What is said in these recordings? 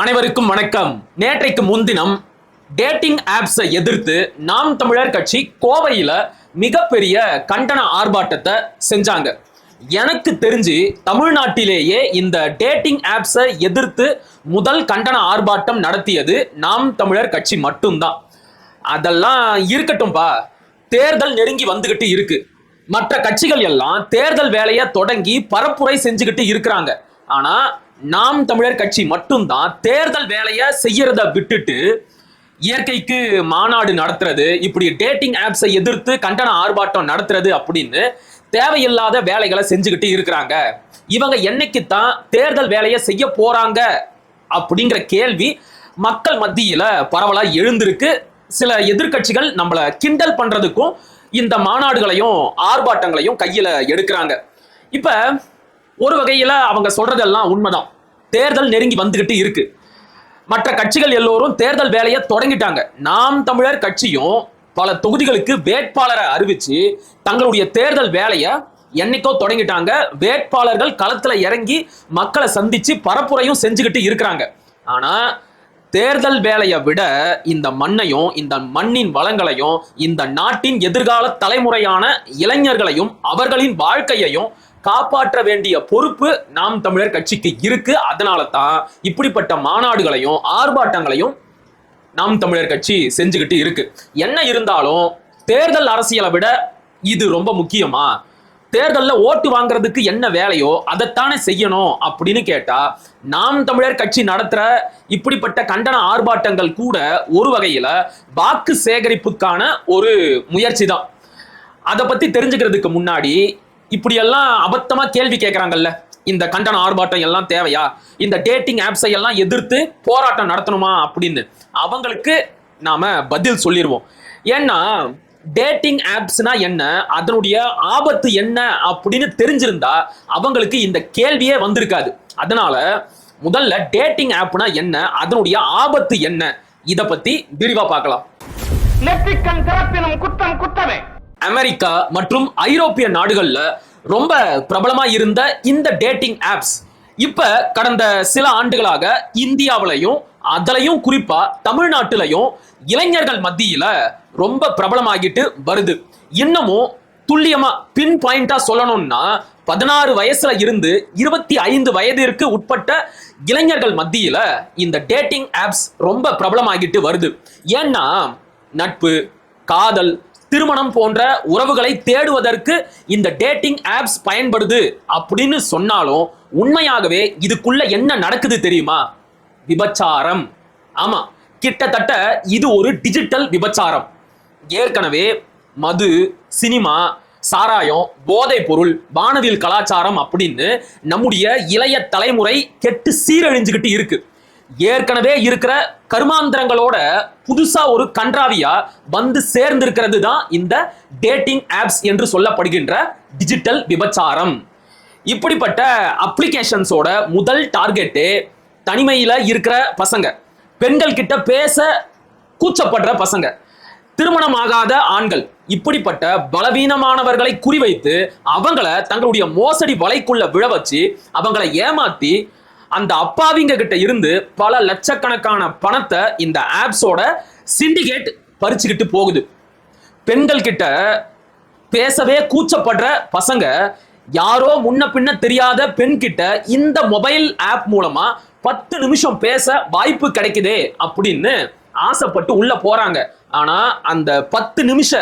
அனைவருக்கும் வணக்கம். நேற்றைக்கு முன்தினம் டேட்டிங் ஆப்ஸை எதிர்த்து நாம் தமிழர் கட்சி கோவையில் மிகப்பெரிய கண்டன ஆர்ப்பாட்டத்தை செஞ்சாங்க. எனக்கு தெரிஞ்சு தமிழ்நாட்டிலேயே இந்த டேட்டிங் ஆப்ஸை எதிர்த்து முதல் கண்டன ஆர்ப்பாட்டம் நடத்தியது நாம் தமிழர் கட்சி மட்டும்தான். அதெல்லாம் இருக்கட்டும்பா. தேர்தல் நெருங்கி வந்துகிட்டு இருக்கு. மற்ற கட்சிகள் எல்லாம் தேர்தல் வேலையை தொடங்கி பரப்புரை செஞ்சுக்கிட்டு இருக்கிறாங்க. ஆனா நாம் தமிழர் கட்சி மட்டும்தான் தேர்தல் வேலையை செய்யறத விட்டுட்டு இயற்கைக்கு மாநாடு நடத்துறது இப்படி டேட்டிங் ஆப்ஸை எதிர்த்து கண்டன ஆர்ப்பாட்டம் நடத்துறது அப்படின்னு தேவையில்லாத வேலைகளை செஞ்சுக்கிட்டு இருக்கிறாங்க. இவங்க என்னைக்கு தான் தேர்தல் வேலையை செய்ய போறாங்க அப்படிங்கிற கேள்வி மக்கள் மத்தியில பரவலா எழுந்திருக்கு. சில எதிர்க்கட்சிகள் நம்மள கிண்டல் பண்றதுக்கும் இந்த மாநாடுகளையும் ஆர்ப்பாட்டங்களையும் கையில எடுக்கிறாங்க. இப்ப ஒரு வகையில் அவங்க சொல்றதெல்லாம் உண்மைதான். தேர்தல் நெருங்கி வந்துகிட்டு இருக்கு. மற்ற கட்சிகள் எல்லோரும் தேர்தல் வேலையை தொடங்கிட்டாங்க. நாம் தமிழர் கட்சியும் பல தொகுதிகளுக்கு வேட்பாளரை அறிவிச்சு தங்களுடைய தேர்தல் வேலையை என்னைக்கோ தொடங்கிட்டாங்க. வேட்பாளர்கள் களத்துல இறங்கி மக்களை சந்திச்சு பரப்புரையும் செஞ்சுக்கிட்டு இருக்கிறாங்க. ஆனா தேர்தல் வேலையை விட இந்த மண்ணையும் இந்த மண்ணின் வளங்களையும் இந்த நாட்டின் எதிர்கால தலைமுறையான இளைஞர்களையும் அவர்களின் வாழ்க்கையையும் காப்பாற்ற வேண்டிய பொறுப்பு நாம் தமிழர் கட்சிக்கு இருக்கு. அதனால தான் இப்படிப்பட்ட மாநாடுகளையும் ஆர்ப்பாட்டங்களையும் நாம் தமிழர் கட்சி செஞ்சுக்கிட்டு இருக்கு. என்ன இருந்தாலும் தேர்தல் அரசியலை விட இது ரொம்ப முக்கியமா? தேர்தலில் ஓட்டு வாங்குறதுக்கு என்ன வேலையோ அதைத்தானே செய்யணும் அப்படின்னு கேட்டா நாம் தமிழர் கட்சி நடத்துற இப்படிப்பட்ட கண்டன ஆர்ப்பாட்டங்கள் கூட ஒரு வகையில வாக்கு சேகரிப்புக்கான ஒரு முயற்சி தான் அதை பத்தி தெரிஞ்சுக்கிறதுக்கு முன்னாடி இப்படியெல்லாம் அபத்தமா கேள்வி கேட்கறாங்கல்ல இந்த கண்டன ஆர்ப்பாட்டம் எல்லாம் தேவையா? இந்த டேட்டிங் ஆப்ஸை எல்லாம் எதிர்த்து போராட்டம் நடத்தணுமா அப்படின்னு. அவங்களுக்கு நாம பதில் சொல்லிடுவோம் ஏன்னா டேட்டிங் ஆப்ஸ்னா என்ன? அதனுடைய ஆபத்து என்ன? அப்படின்னு தெரிஞ்சிருந்தா அவங்களுக்கு இந்த கேள்வியே வந்திருக்காது. அதனால முதல்ல டேட்டிங் ஆப்னா என்ன? அதனுடைய ஆபத்து என்ன? இதை பத்தி விரிவா பார்க்கலாம். நெற்றிக்கண் திறப்பினும் குற்றம் குற்றமே. அமெரிக்கா மற்றும் ஐரோப்பிய நாடுகளில் ரொம்ப பிரபலமாக இருந்த இந்த டேட்டிங் ஆப்ஸ் இப்போ கடந்த சில ஆண்டுகளாக இந்தியாவிலையும் அதுலையும் குறிப்பா தமிழ்நாட்டிலையும் இளைஞர்கள் மத்தியில ரொம்ப பிரபலமாகிட்டு வருது. இன்னமும் துல்லியமா பின் பாயிண்டா சொல்லணும்னா பதினாறு வயசுல இருந்து இருபத்தி ஐந்து வயதிற்கு உட்பட்ட இளைஞர்கள் மத்தியில இந்த டேட்டிங் ஆப்ஸ் ரொம்ப பிரபலமாகிட்டு வருது. ஏன்னா நட்பு காதல் திருமணம் போன்ற உறவுகளை தேடுவதற்கு இந்த டேட்டிங் ஆப்ஸ் பயன்படுது அப்படின்னு சொன்னாலும் உண்மையாகவே இதுக்குள்ள என்ன நடக்குது தெரியுமா? விபச்சாரம். ஆமா கிட்டத்தட்ட இது ஒரு டிஜிட்டல் விபச்சாரம். ஏற்கனவே மது சினிமா சாராயம் போதைப் பொருள் வானவில் கலாச்சாரம் அப்படின்னு நம்முடைய இளைய தலைமுறை கெட்டு சீரழிஞ்சுக்கிட்டு இருக்கு. ஏற்கனவே இருக்கிற கருமாந்திரங்களோட புதுசா ஒரு கன்றாவியா வந்து சேர்ந்திருக்கிறது தான் இந்த டேட்டிங் ஆப்ஸ் என்று சொல்லப்படுகின்ற டிஜிட்டல் விபச்சாரம். இப்படிப்பட்ட அப்ளிகேஷன்ஸோட முதல் டார்கெட்டு தனிமையில் இருக்கிற பசங்க. பெண்கள் கிட்ட பேச கூச்சப்படுற பசங்க. திருமணம் ஆகாத ஆண்கள். இப்படிப்பட்ட பலவீனமானவர்களை குறிவைத்து அவங்கள தங்களுடைய மோசடி வலைக்குள்ள விழ வச்சு அவங்கள ஏமாத்தி அந்த அப்பாவிங்க கிட்ட இருந்து பல லட்சக்கணக்கான பணத்தை இந்த ஆப்ஸோட சிண்டிகேட் பறிச்சுக்கிட்டு போகுது. பெண்கள் கிட்ட பேசவே கூச்சப்படுற பசங்க யாரோ முன்ன பின்ன தெரியாத பெண் கிட்ட இந்த மொபைல் ஆப் மூலமா பத்து நிமிஷம் பேச வாய்ப்பு கிடைக்குதே அப்படின்னு ஆசைப்பட்டு உள்ள போறாங்க. ஆனா அந்த பத்து நிமிஷ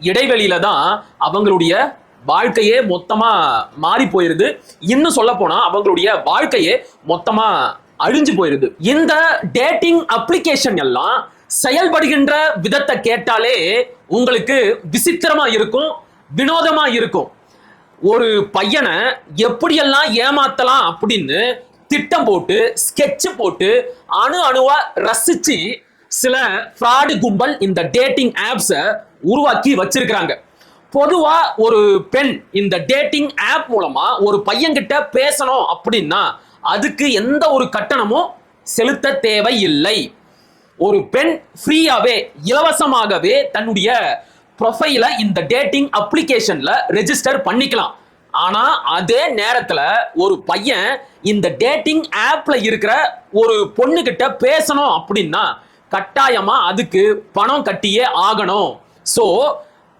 இடைவெளியில தான் அவங்களுடைய வாழ்க்கையே மொத்தமா மாறி போயிருது. இன்னும் சொல்ல போனா அவங்களுடைய வாழ்க்கையே மொத்தமா அழிஞ்சு போயிருது. இந்த டேட்டிங் அப்ளிகேஷன் எல்லாம் செயல்படுகின்ற விதத்தை கேட்டாலே உங்களுக்கு விசித்திரமா இருக்கும் வினோதமா இருக்கும். ஒரு பையனை எப்படியெல்லாம் ஏமாத்தலாம் அப்படின்னு திட்டம் போட்டு ஸ்கெட்ச் போட்டு அணு அணுவா ரசிச்சு சில ஃப்ராடு கும்பல் இந்த டேட்டிங் ஆப்ஸை உருவாக்கி வச்சிருக்கிறாங்க. பொதுவா ஒரு பெண் இந்த டேட்டிங் ஆப் மூலமா ஒரு பையன்கிட்ட பேசணும் அப்படின்னா அதுக்கு எந்த ஒரு கட்டணமும் செலுத்த தேவையில்லை. ஒரு பெண் ஃப்ரீயாவே இலவசமாகவே தன்னுடைய ப்ரொஃபைலை இந்த டேட்டிங் அப்ளிகேஷன்ல ரெஜிஸ்டர் பண்ணிக்கலாம். ஆனா அதே நேரத்துல ஒரு பையன் இந்த டேட்டிங் ஆப்ல இருக்கிற ஒரு பொண்ணு கிட்ட பேசணும் அப்படின்னா கட்டாயமா அதுக்கு பணம் கட்டியே ஆகணும். ஸோ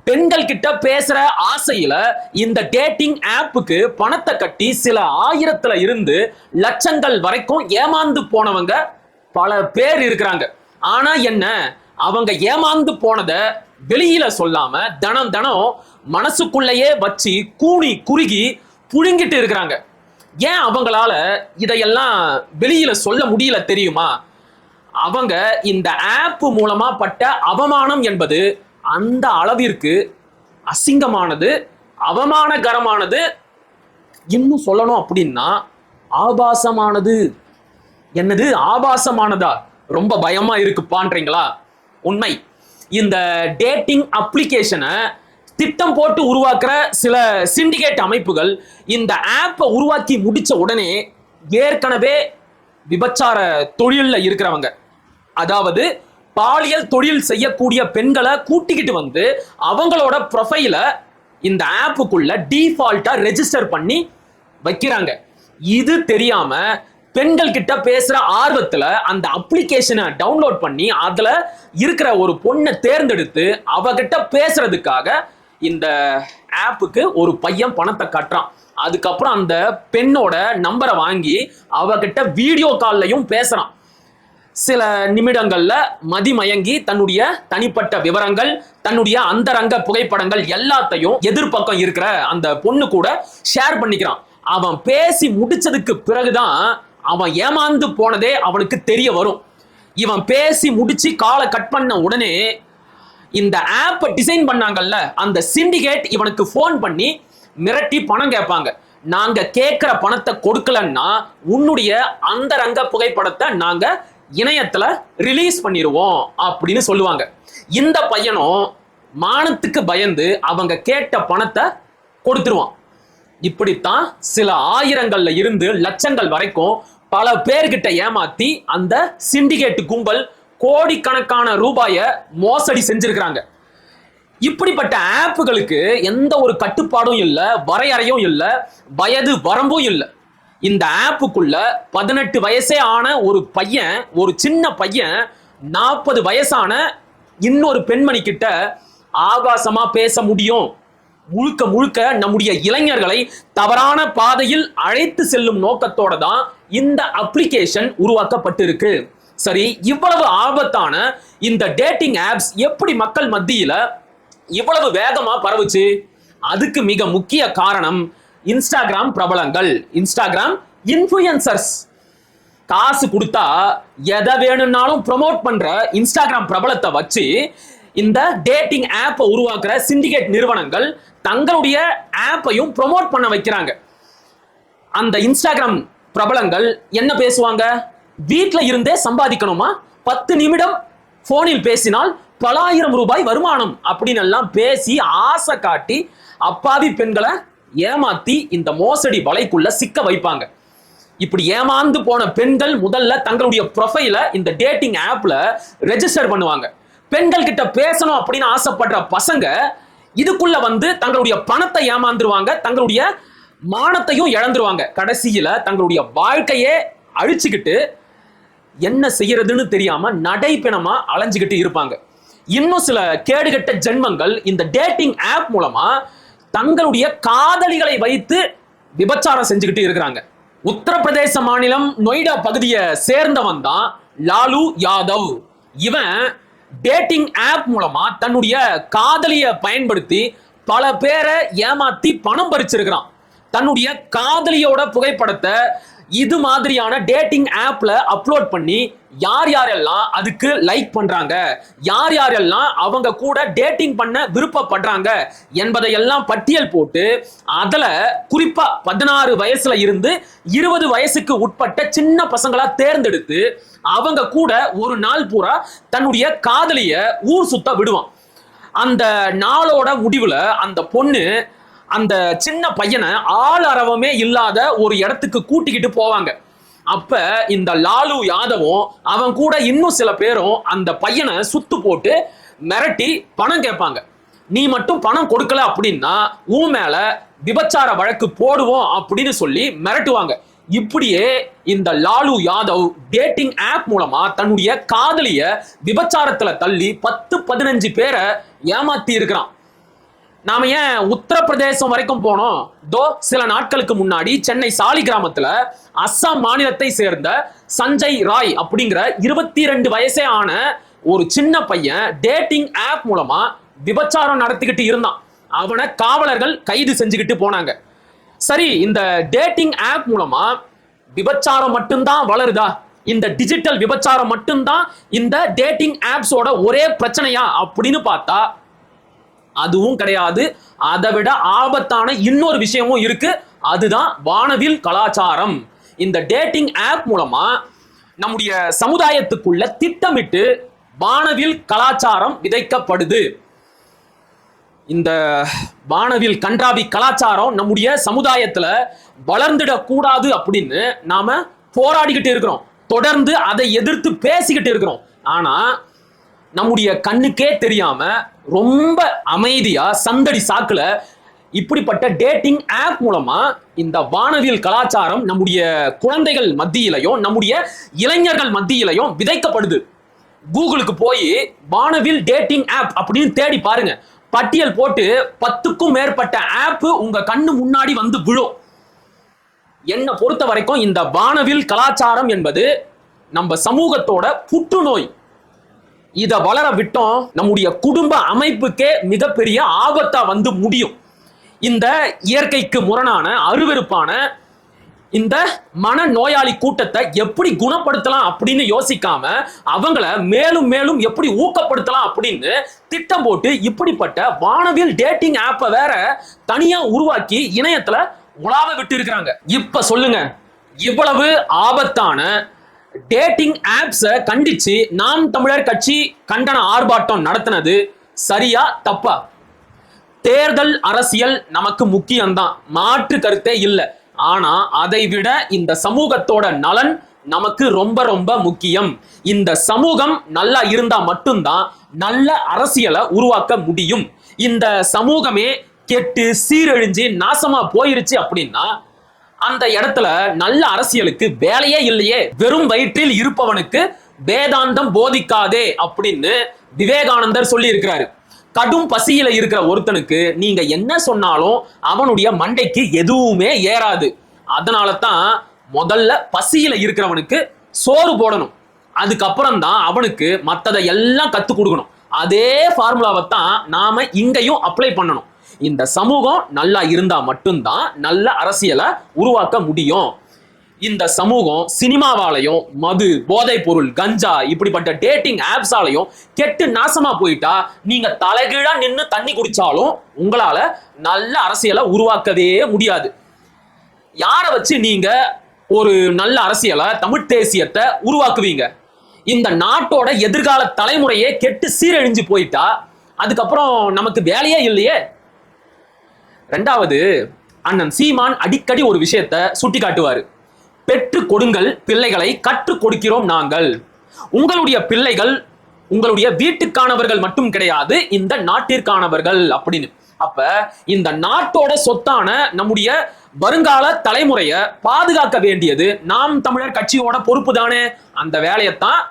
பெண்கள் கிட்ட பேசுற ஆசையில இந்த டேட்டிங் ஆப்புக்கு பணத்தை கட்டி சில ஆயிரத்துல இருந்து லட்சங்கள் வரைக்கும் ஏமாந்து போனவங்க பல பேர் இருக்கிறாங்க. ஆனா என்ன? அவங்க ஏமாந்து போனத வெளியில சொல்லாம தனம் தனம் மனசுக்குள்ளேயே வச்சு கூனி குறுகி புழுங்கிட்டு இருக்கிறாங்க. ஏன் அவங்களால இதையெல்லாம் வெளியில சொல்ல முடியல தெரியுமா? அவங்க இந்த ஆப் மூலமா பட்ட அவமானம் என்பது அந்த அளவிற்கு அசிங்கமானது அவமானகரமானது. இன்னும் சொல்லணும் அப்படின்னா ஆபாசமானது. என்னது? ஆபாசமானதா? ரொம்ப பயமா இருக்குப்பான்றீங்களா? உண்மை. இந்த டேட்டிங் அப்ளிகேஷனை திட்டம் போட்டு உருவாக்குற சில சிண்டிகேட் அமைப்புகள் இந்த ஆப்பை உருவாக்கி முடிச்ச உடனே ஏற்கனவே விபச்சார தொழிலில் இருக்கிறவங்க. அதாவது பாலியல் தொழில் செய்யக்கூடிய பெண்களை கூட்டிக்கிட்டு வந்து அவங்களோட ப்ரொஃபைல இந்த ஆப்புக்குள்ள டிஃபால்ட்டா ரெஜிஸ்டர் பண்ணி வைக்கிறாங்க. இது தெரியாம பெண்கள் கிட்ட பேசுற ஆர்வத்துல அந்த அப்ளிகேஷனை டவுன்லோட் பண்ணி அதுல இருக்கிற ஒரு பொண்ணை தேர்ந்தெடுத்து அவகிட்ட பேசுறதுக்காக இந்த ஆப்புக்கு ஒரு பையன் பணத்தை கட்டுறான். அதுக்கப்புறம் அந்த பெண்ணோட நம்பரை வாங்கி அவகிட்ட வீடியோ கால்லையும் பேசுறான். சில நிமிடங்கள்ல மதிமயங்கி தன்னுடைய தனிப்பட்ட விவரங்கள் தன்னுடைய அந்தரங்க புகைப்படங்கள் எல்லாத்தையும் எதிர்பக்கம் இருக்கிற அந்த பொண்ணு கூட ஷேர் பண்ணிக்கிறான். அவன் பேசி முடிச்சதுக்கு பிறகுதான் அவன் ஏமாந்து போனதே அவனுக்கு தெரிய வரும். இவன் பேசி முடிச்சு காலை கட் பண்ண உடனே இந்த ஆப்பை டிசைன் பண்ணாங்கல்ல அந்த சிண்டிகேட் இவனுக்கு ஃபோன் பண்ணி மிரட்டி பணம் கேட்பாங்க. நாங்க கேட்கிற பணத்தை கொடுக்கலன்னா உன்னுடைய அந்தரங்க புகைப்படத்தை நாங்க இணையத்துல ரிலீஸ் பண்ணிடுவோம் அப்படின்னு சொல்லுவாங்க. இந்த பையனும் மானத்துக்கு பயந்து அவங்க கேட்ட பணத்தை கொடுத்துருவான். இப்படித்தான் சில ஆயிரங்கள்ல இருந்து லட்சங்கள் வரைக்கும் பல பேர்கிட்ட ஏமாத்தி அந்த சிண்டிகேட் கும்பல் கோடிக்கணக்கான ரூபாய மோசடி செஞ்சிருக்கிறாங்க. இப்படிப்பட்ட ஆப்புகளுக்கு எந்த ஒரு கட்டுப்பாடும் இல்லை வரையறையும் இல்லை வயது வரம்பும் இல்லை. இந்த ஆப்புக்குள்ள பதினெட்டு வயசே ஆன ஒரு பையன் ஒரு சின்ன பையன் நாற்பது வயசான இன்னொரு பெண்மணி கிட்ட ஆபாசமா பேச முடியும். முழுக்க முழுக்க நம்முடைய இளைஞர்களை தவறான பாதையில் அழைத்து செல்லும் நோக்கத்தோட தான் இந்த அப்ளிகேஷன் உருவாக்கப்பட்டிருக்கு. சரி இவ்வளவு ஆபத்தான இந்த டேட்டிங் ஆப்ஸ் எப்படி மக்கள் மத்தியில இவ்வளவு வேகமா பரவுச்சு? அதுக்கு மிக முக்கிய காரணம் இன்ஸ்டாகிராம் பிரபலங்கள் இன்ஸ்டாகிராம் இன்ஃபுளுசர்ஸ் காசு கொடுத்தா எதை வேணும்னாலும் ப்ரோமோட் பண்ற இன்ஸ்டாகிராம் பிரபலத்தை வச்சு இந்த டேட்டிங் ஆப்பை உருவாக்குற சிண்டிகேட் நிறுவனங்கள் தங்களுடைய ஆப்பையும் ப்ரோமோட் பண்ண வைக்கிறாங்க. அந்த இன்ஸ்டாகிராம் பிரபலங்கள் என்ன பேசுவாங்க? வீட்ல இருந்தே சம்பாதிக்கணுமா? பத்து நிமிடம் போனில் பேசினால் பலாயிரம் ரூபாய் வருமானம் அப்படின்னு எல்லாம் பேசி ஆசை காட்டி அப்பாவி பெண்களை ஏமாத்தி இந்த மோசடி வலைக்குள்ள சிக்க வைப்பாங்க. இப்படி ஏமாந்து போன பெண்கள் முதல்ல தங்களுடைய ப்ரொஃபைல இந்த டேட்டிங் ஆப்ல ரெஜிஸ்டர் பண்ணுவாங்க. பெண்கள் கிட்ட பேசணும் அப்படின்னு ஆசைப்படுற பசங்க இதுக்குள்ள வந்து தங்களுடைய பணத்தை ஏமாந்துருவாங்க தங்களுடைய மானத்தையும் இழந்துருவாங்க. கடைசியில தங்களுடைய வாழ்க்கையே அழிச்சுக்கிட்டு என்ன செய்யறதுன்னு தெரியாம நடைப்பிணமா அலைஞ்சுக்கிட்டு இருப்பாங்க. இன்னும் சில கேடுகட்ட ஜென்மங்கள் இந்த டேட்டிங் ஆப் மூலமா தங்களுடைய காதலிகளை வைத்து விபச்சாரம் செஞ்சுக்கிட்டு இருக்கிறாங்க. உத்தரப்பிரதேச மாநிலம் நொய்டா பகுதியை சேர்ந்தவன் தான் லாலு யாதவ். இவன் டேட்டிங் ஆப் மூலமா தன்னுடைய காதலிய பயன்படுத்தி பல பேரை ஏமாத்தி பணம் பறிச்சிருக்கிறான். தன்னுடைய காதலியோட புகைப்படத்தை இது மாதிரியான டேட்டிங் ஆப்ல அப்லோட் பண்ணி யார் யாரெல்லாம் அதுக்கு லைக் பண்றாங்க? யார் யாரெல்லாம் அவங்க கூட டேட்டிங் பண்ண விருப்பப்படுறாங்க? என்பதையெல்லாம் பட்டியல் போட்டு அதில் குறிப்பா பதினாறு வயசுல இருந்து இருபது வயசுக்கு உட்பட்ட சின்ன பசங்களா தேர்ந்தெடுத்து அவங்க கூட ஒரு நாள் பூரா தன்னுடைய காதலிய ஊர் சுத்த விடுவான். அந்த நாளோட முடிவுல அந்த பொண்ணு அந்த சின்ன பையனை ஆள் அரவமே இல்லாத ஒரு இடத்துக்கு கூட்டிக்கிட்டு போவாங்க. அப்ப இந்த லாலு யாதவும் அவன் கூட இன்னும் சில பேரும் அந்த பையனை சுத்து போட்டு மிரட்டி பணம் கேட்பாங்க. நீ மட்டும் பணம் கொடுக்கல அப்படின்னா உன் மேல விபச்சார வழக்கு போடுவோம் அப்படின்னு சொல்லி மிரட்டுவாங்க. இப்படியே இந்த லாலு யாதவ் டேட்டிங் ஆப் மூலமா தன்னுடைய காதலிய விபச்சாரத்துல தள்ளி பத்து பதினஞ்சு பேரை ஏமாத்தி இருக்கிறான். நாம ஏன் உத்தரப்பிரதேசம் வரைக்கும் போனோம்? தோ சில நாட்களுக்கு முன்னாடி சென்னை சாலி கிராமத்துல அஸ்ஸாம் மாநிலத்தை சேர்ந்த சஞ்சய் ராய் அப்படிங்கிற இருபத்தி ரெண்டு வயசே ஆன ஒரு சின்ன பையன் டேட்டிங் ஆப் மூலமா விபச்சாரம் நடத்திக்கிட்டு இருந்தான். அவனை காவலர்கள் கைது செஞ்சுக்கிட்டு போனாங்க. சரி இந்த டேட்டிங் ஆப் மூலமா விபச்சாரம் மட்டும்தான் வளருதா? இந்த டிஜிட்டல் விபச்சாரம் மட்டும்தான் இந்த டேட்டிங் ஆப்ஸோட ஒரே பிரச்சனையா? அப்படின்னு பார்த்தா அதுவும் கிடையாது. அதை விட ஆபத்தான இன்னொரு விஷயமும் இருக்கு. அதுதான் வானவில் கலாச்சாரம். இந்த டேட்டிங் ஆப் மூலமா நம்முடைய சமுதாயத்துக்குள்ள திட்டமிட்டு வானவில் கலாச்சாரம் விதைக்கப்படுது. இந்த வானவில் கன்றாவி கலாச்சாரம் நம்முடைய சமுதாயத்துல வளர்ந்துடக்கூடாது அப்படின்னு நாம போராடிக்கிட்டு இருக்கிறோம். தொடர்ந்து அதை எதிர்த்து பேசிக்கிட்டு இருக்கிறோம். ஆனா நம்முடைய கண்ணுக்கே தெரியாம ரொம்ப அமைதியா சந்தடி சாக்குல இப்படிப்பட்ட டேட்டிங் ஆப் மூலமா இந்த வானவியல் கலாச்சாரம் நம்முடைய குழந்தைகள் மத்தியிலையும் நம்முடைய இளைஞர்கள் மத்தியிலையும் விதைக்கப்படுது. கூகுளுக்கு போய் வானவில் டேட்டிங் ஆப் அப்படின்னு தேடி பாருங்க. பட்டியல் போட்டு பத்துக்கும் மேற்பட்ட ஆப் உங்க கண்ணு முன்னாடி வந்து விழும். என்னை பொறுத்த வரைக்கும் இந்த வானவில் கலாச்சாரம் என்பது நம்ம சமூகத்தோட புற்றுநோய். இதை வளர விட்டோம் நம்முடைய குடும்ப அமைப்புக்கே மிகப்பெரிய ஆபத்தா வந்து முடியும். இந்த இயற்கைக்கு முரணான அருவெருப்பான இந்த மன நோயாளி கூட்டத்தை எப்படி குணப்படுத்தலாம் அப்படின்னு யோசிக்காம அவங்கள மேலும் மேலும் எப்படி ஊக்கப்படுத்தலாம் அப்படின்னு திட்டம் போட்டு இப்படிப்பட்ட வானவில் டேட்டிங் ஆப்பை வேற தனியா உருவாக்கி இணையத்துல உலாவ விட்டு இருக்கிறாங்க இப்ப சொல்லுங்க இவ்வளவு ஆபத்தான டேட்டிங் ஆப்ஸை கண்டிச்சு நாம் தமிழர் கட்சி கண்டன ஆர்ப்பாட்டம் நடத்தினது சரியா தப்பா? தேர்தல் அரசியல் நமக்கு முக்கியம்தான். மாற்று கருத்தே இல்லை. ஆனா அதை விட இந்த சமூகத்தோட நலன் நமக்கு ரொம்ப ரொம்ப முக்கியம். இந்த சமூகம் நல்லா இருந்தா மட்டும்தான் நல்ல அரசியலை உருவாக்க முடியும். இந்த சமூகமே கெட்டு சீரழிஞ்சு நாசமா போயிருச்சு அப்படின்னா அந்த இடத்துல நல்ல அரசியலுக்கு வேலையே இல்லையே. வெறும் வயிற்றில் இருப்பவனுக்கு வேதாந்தம் போதிக்காதே அப்படின்னு விவேகானந்தர் சொல்லி இருக்கிறாரு கடும் பசியில இருக்கிற ஒருத்தனுக்கு நீங்க என்ன சொன்னாலும் அவனுடைய மண்டைக்கு எதுவுமே ஏறாது. அதனால தான் முதல்ல பசியில இருக்கிறவனுக்கு சோறு போடணும். அதுக்கப்புறம் தான் அவனுக்கு மற்றதை எல்லாம் கத்து கொடுக்கணும். அதே ஃபார்முலாவை தான் நாம இங்கேயும் அப்ளை பண்ணணும். இந்த சமூகம் நல்லா இருந்தா மட்டும்தான் நல்ல அரசியலை உருவாக்க முடியும். இந்த சமூகம் சினிமாவாலையும் மது போதைப் பொருள் கஞ்சா இப்படிப்பட்ட டேட்டிங் ஆப்ஸாலையும் கெட்டு நாசமா போயிட்டா நீங்க தலைகீழா நின்று தண்ணி குடிச்சாலும் உங்களால நல்ல அரசியலை உருவாக்கவே முடியாது. யாரை வச்சு நீங்க ஒரு நல்ல அரசியலை தமிழ் தேசியத்தை உருவாக்குவீங்க? இந்த நாட்டோட எதிர்கால தலைமுறையே கெட்டு சீரழிஞ்சு போயிட்டா அதுக்கப்புறம் நமக்கு வேலையே இல்லையே. ரெண்டாவது அண்ணன் சீமான் அடிக்கடி ஒரு விஷயத்தை சுட்டி காட்டுவார் பெற்று கொடுங்கள் பிள்ளைகளை கற்றுக் கொடுக்கிறோம் நாங்கள். உங்களுடைய பிள்ளைகள் உங்களுடைய வீட்டுக்கானவர்கள் மட்டும் கிடையாது இந்த நாட்டிற்கானவர்கள் அப்படின்னு. அப்ப இந்த நாட்டோட சொத்தான நம்முடைய வருங்கால தலைமுறைய பாதுகாக்க வேண்டியது நாம் தமிழர் கட்சியோட பொறுப்பு தானே? அந்த வேலையைத்தான்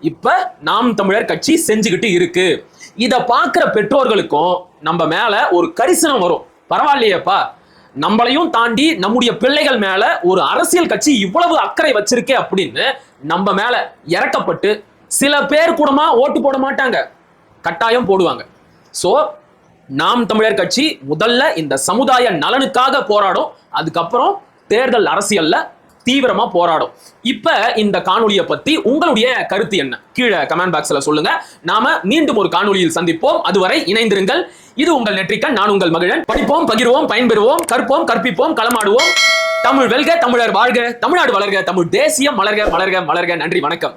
இப்ப நாம் தமிழர் கட்சி செஞ்சுக்கிட்டு இருக்கு. இத பார்க்கிற பெற்றோர்களுக்கும் நம்ம மேல ஒரு கரிசனம் வரும். பரவாயில்லையேப்பா. நம்மளையும் தாண்டி நம்முடைய பிள்ளைகள் மேல ஒரு அரசியல் கட்சி இவ்வளவு அக்கறை வச்சிருக்கே அப்படின்னு நம்ம மேல இறக்கப்பட்டு சில பேர் கூடமா ஓட்டு போட மாட்டாங்க. கட்டாயம் போடுவாங்க. சோ நாம் தமிழர் கட்சி முதல்ல இந்த சமுதாய நலனுக்காக போராடும். அதுக்கப்புறம் தேர்தல் அரசியல்ல தீவிரமா போராடும். இப்ப இந்த காணொலியை பத்தி உங்களுடைய கருத்து என்ன? கீழே கமெண்ட் பாக்ஸ்ல சொல்லுங்க. நாம மீண்டும் ஒரு காணொலியில் சந்திப்போம். அதுவரை இணைந்திருங்கள். இது உங்கள் நெற்றிக்கண். நான் உங்கள் மகிழன். படிப்போம் பகிர்வோம் பயன்பெறுவோம் கற்போம் கற்பிப்போம் களமாடுவோம். தமிழ் வெல்க தமிழர் வாழ்க தமிழ்நாடு வளர்க தமிழ் தேசியம் மலர்க மலர்க மலர்க நன்றி வணக்கம்.